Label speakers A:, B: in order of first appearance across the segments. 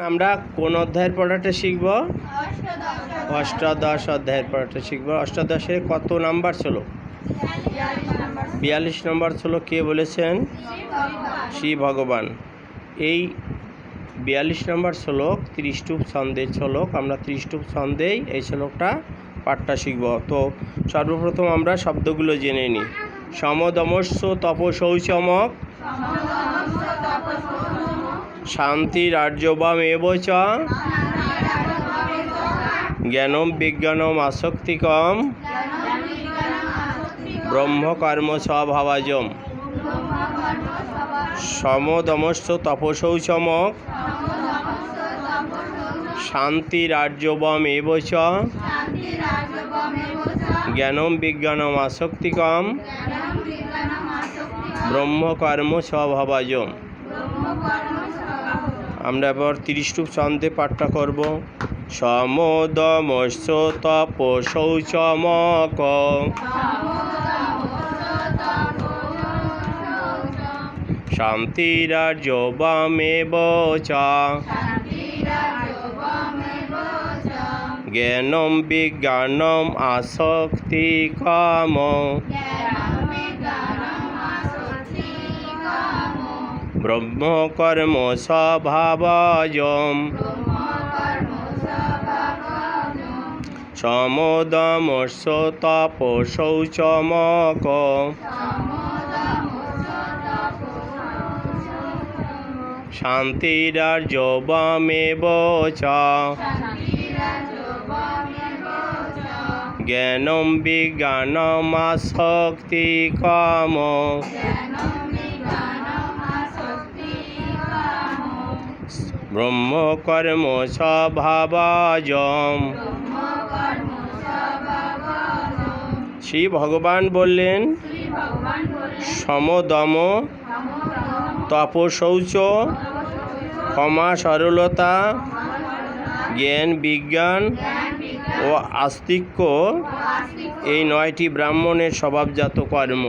A: আমরা কোন অধ্যায়ের পড়াটা শিখব? অষ্টাদশ অধ্যায়ের পড়াটা শিখব। অষ্টাদশে কত নাম্বার ছিল বিয়াল্লিশ নম্বর ছিল কে বলেছেন? শ্রী ভগবান। এই বিয়াল্লিশ নম্বর শ্লোক ত্রিষ্টুপ ছন্দের শ্লোক আমরা ত্রিষ্টুপ ছন্দেই এই শ্লোকটা পাঠটা শিখব। তো সর্বপ্রথম আমরা শব্দগুলো জেনে নিই সমদমস্য তপশৌচমক শান্তির আর্যবাম এবচ জ্ঞানম বিজ্ঞানম আসক্তিকম। ব্রহ্মকর্ম স্বভাবাজম সমদমস্য তপশৌচমক শান্তির আর্যবম এবচ জ্ঞানম বিজ্ঞানম আসক্তিকম। ব্রহ্মকর্ম স্বভাবাজম আমরা এবার তিরিশটুক ছন্দে পাঠটা করব। সমদমস্য তপশৌচমক শান্তিরার্যবামেব চ জ্ঞানম বিজ্ঞানম আসক্তি কাম। ব্রহ্মকর্ম স্বভাবজম সমদমস্য তপশৌচমক শান্তিরার্যবামেব চ। জ্ঞানম বিজ্ঞানম আসক্তি কাম। ব্রহ্মকর্ম স্বভাবাজম। শ্রী ভগবান বললেন, সমদম তপশৌচ ক্ষমা সরলতা জ্ঞান বিজ্ঞান ও আস্তিক্য, এই নয়টি ব্রাহ্মণের স্বভাবজাত কর্ম।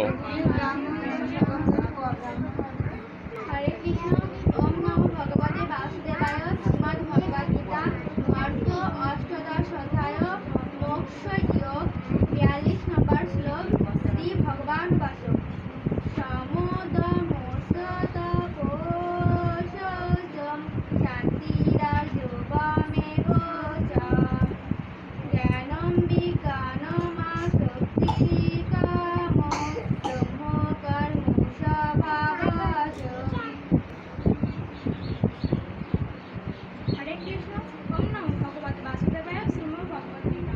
B: শান্তিরাজোগমেব চ জ্ঞানম বিজ্ঞানমাসক্তিকাম ব্রহ্মকর্ম স্বভাবাজ
C: হরে কৃষ্ণ ওম নমঃ ভগবতে বাসুদেবায় শ্রীমদ্ ভগবদ গীতা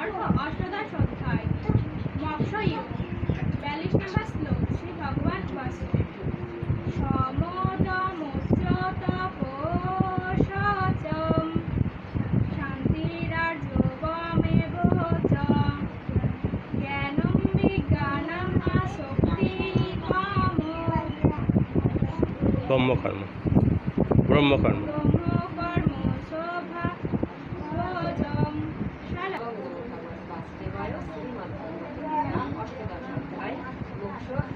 C: অর্থ অষ্টাদশ অধ্যায় মৎস্যয়োগ বিয়াল্লিশ নম্বর শ্লোক শ্রী ভগবান বাসুদেব সমদমস্যতপোষচম শান্তিরার্যবমেব চ জ্ঞানম বিজ্ঞানম আসক্তিকাম
A: ব্রহ্মকর্ম ব্রহ্মকর্ম
C: ব্রহ্মকর্ম শোভা ভোজম শালা
D: বাসুদেবায় শ্রীমদ্ভগবদ্গীতা অষ্টদশ অধ্যায় মোক্ষ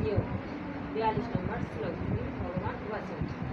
D: যোগ বিয়াল্লিশ নম্বর শ্লোক ভগবান বচন